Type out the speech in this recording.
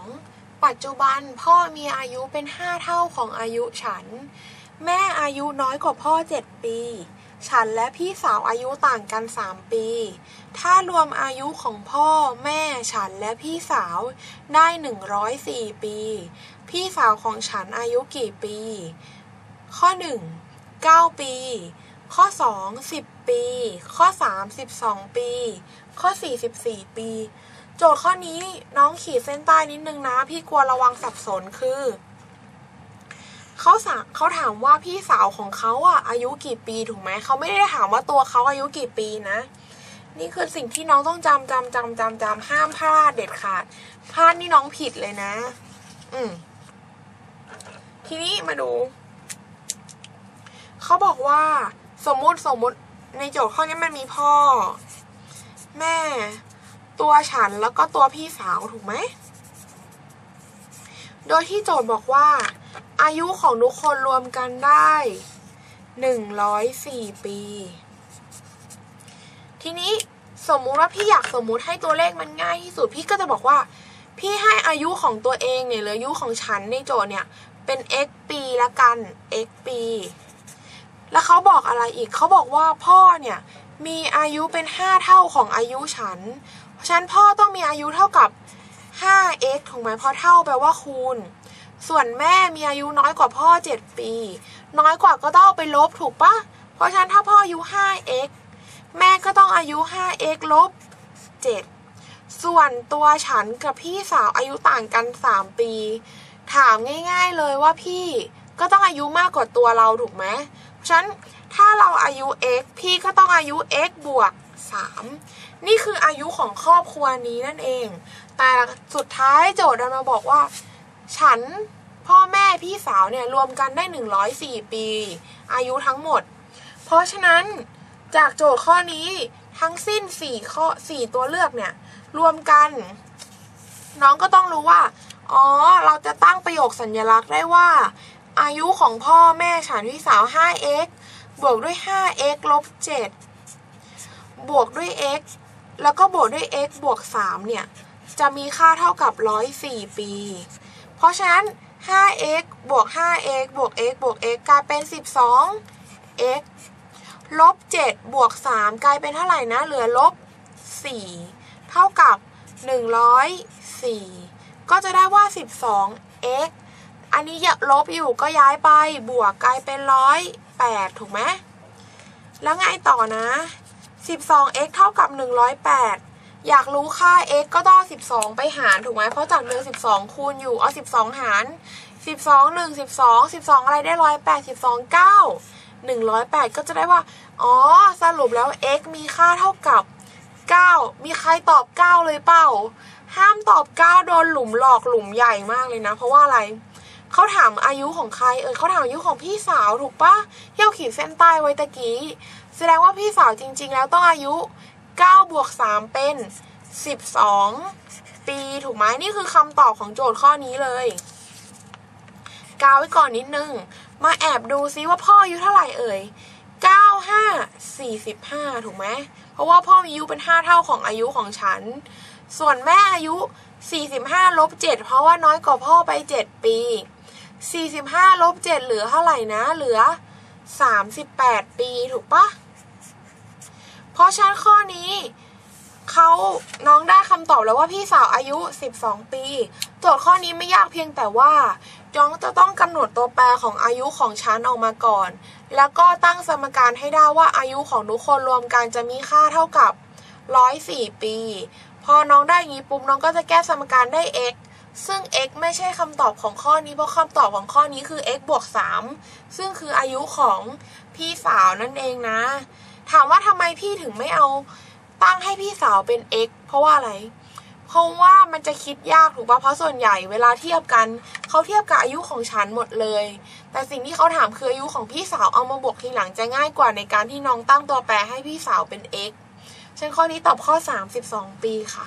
12 ปัจจุบันพ่อมีอายุเป็น 5 เท่าของอายุฉัน แม่อายุน้อยกว่าพ่อ 7 ปี ฉันและพี่สาวอายุต่างกัน 3 ปี ถ้ารวมอายุของพ่อ แม่ฉันและพี่สาวได้ 104 ปี พี่สาวของฉันอายุกี่ปี ข้อ 1 9 ปี ข้อ 2 10 ปี ข้อ 3 12 ปี ข้อ 4 14 ปี โจทย์ข้อนี้น้องขีดเส้นใต้นิดนึงนะ พี่กลัวระวังสับสนคือเขาสเขาถามว่าพี่สาวของเขาอะอายุกี่ปีถูกไหมเขาไม่ได้ถามว่าตัวเขาอายุกี่ปีนะ นี่คือสิ่งที่น้องต้องจำจำจำจำจำห้ามพลาดเด็ดขาดพลาดนี่น้องผิดเลยนะ อืมทีนี้มาดูเขาบอกว่า สมมติสมมติในโจทย์ข้อนี้มันมีพ่อ แม่ ตัวฉันแล้วก็ตัวพี่สาวถูกไหม โดยที่โจทย์บอกว่า อายุของทุกคนรวมกันได้หนึ่งร้อยสี่ปี ทีนี้สมมุติว่าพี่อยากสมมุติให้ตัวเลขมันง่ายที่สุดพี่ก็จะบอกว่า พี่ให้อายุของตัวเองเนี่ยหรืออายุของฉันในโจทย์เนี่ยเป็น x ปีละกัน x ปี แล้วเขาบอกอะไรอีกเขาบอกว่าพ่อเนี่ยมีอายุเป็น 5 เท่าของอายุฉัน เพราะฉะนั้นพ่อต้องมีอายุเท่ากับ 5x ถูกไหมเพราะเท่าแปลว่าคูณ ส่วนแม่มีอายุน้อยกว่าพ่อ 7 ปี น้อยกว่าก็ต้องไปลบถูกปะเพราะฉะนั้นถ้าพ่ออายุ 5x แม่ก็ต้องอายุ 5x ลบ 7 ส่วนตัวฉันกับพี่สาวอายุต่างกัน 3 ปี ถามง่ายๆเลยว่าพี่ก็ต้องอายุมากกว่าตัวเราถูกไหมฉะนั้นถ้าเราอายุ x พี่ก็ต้องอายุ x บวก 3 นี่คืออายุของครอบครัวนี้นั่นเอง แต่สุดท้ายโจทย์ดันมาบอกว่า ฉันพ่อแม่พี่สาวเนี่ยรวมกันได้ 104 ปี อายุทั้งหมด เพราะฉะนั้นจากโจทย์ข้อนี้ทั้งสิ้น 4 ข้อ 4 ตัวเลือกเนี่ย รวมกัน น้องก็ต้องรู้ว่า อ๋อ เราจะตั้งประโยคสัญลักษณ์ได้ว่า อายุของพ่อแม่ฉันพี่สาว 5x บวกด้วย 5x ลบ 7 บวกด้วย x แล้วก็บวกด้วย x บวก 3 เนี่ย จะมีค่าเท่ากับ 104 ปี เพราะฉะนั้น 5x บวก 5x บวก x บวก x กลายเป็น 12x ลบ 7 บวก 3 กลายเป็นเท่าไหร่นะ เหลือลบ 4 เท่ากับ 104 ก็จะได้ว่า 12x อันนี้อย่าลบอยู่ก็ย้ายไปบวกกลายเป็น 108 ถูกไหมแล้วไงต่อนะ 12x เท่ากับ 108 อยากรู้ค่า x ก็ต้อง 12 ไปหารถูกไหมเพราะจากเดิม12 คูณอยู่เอา 12 หาร 12 1 12 12 อะไรได้ 108 12 9 108 ก็จะได้ว่า อ๋อ สรุปแล้ว x มีค่าเท่ากับ 9 มีใครตอบ 9 เลยเปล่า ห้ามตอบ 9 โดนหลุมหลอกหลุมใหญ่มากเลยนะ เพราะว่าอะไร เขาถามอายุของใครเออเขาถามอายุของพี่สาวถูกปะที่เราขีดเส้นใต้ไว้ตะกี้ แสดงว่าพี่สาวจริง ๆ แล้วต้องอายุ9บวก3เป็น 12 ปีถูกไหมนี่คือคำตอบของโจทย์ข้อนี้เลยกาวไว้ก่อนนิดนึง มาแอบดูซิว่าพ่ออายุเท่าไหร่เอ่ย 95 45 ถูกไหม เพราะว่าพ่อมีอายุเป็น 5 เท่าของอายุของฉัน ส่วนแม่อายุ 45ลบ7เพราะว่าน้อยกว่าพ่อไป 7 ปี 45ลบ7เหลือเท่าไหร่นะ เหลือ 38 ปีถูกปะเพราะฉะนั้นข้อนี้เขาน้องได้คำตอบแล้วว่าพี่สาวอายุ 12 ปี โจทย์ข้อนี้ไม่ยากเพียงแต่ว่าน้องจะต้องกำหนดตัวแปรของอายุของชั้นออกมาก่อน แล้วก็ตั้งสมการให้ได้ว่าอายุของทุกคนรวมกันจะมีค่าเท่ากับ 104 ปี พอน้องได้อย่างนี้ปุ๊บน้องก็จะแก้สมการได้ x ซึ่ง x ไม่ใช่คำตอบของข้อนี้ เพราะคำตอบของข้อนี้คือ x บวก 3 ซึ่งคืออายุของพี่สาวนั่นเองนะ ถามว่าทำไมพี่ถึงไม่เอาตั้งให้พี่สาวเป็น x เพราะว่าอะไร เพราะว่ามันจะคิดยากถูกปะเพราะส่วนใหญ่เวลาเทียบกันเขาเทียบกับอายุของฉันหมดเลย แต่สิ่งที่เขาถามคืออายุของพี่สาวเอามาบวกทีหลังจะง่ายกว่าในการที่น้องตั้งตัวแปรให้พี่สาวเป็น x ฉันข้อนี้ตอบข้อ 32 ปีค่ะ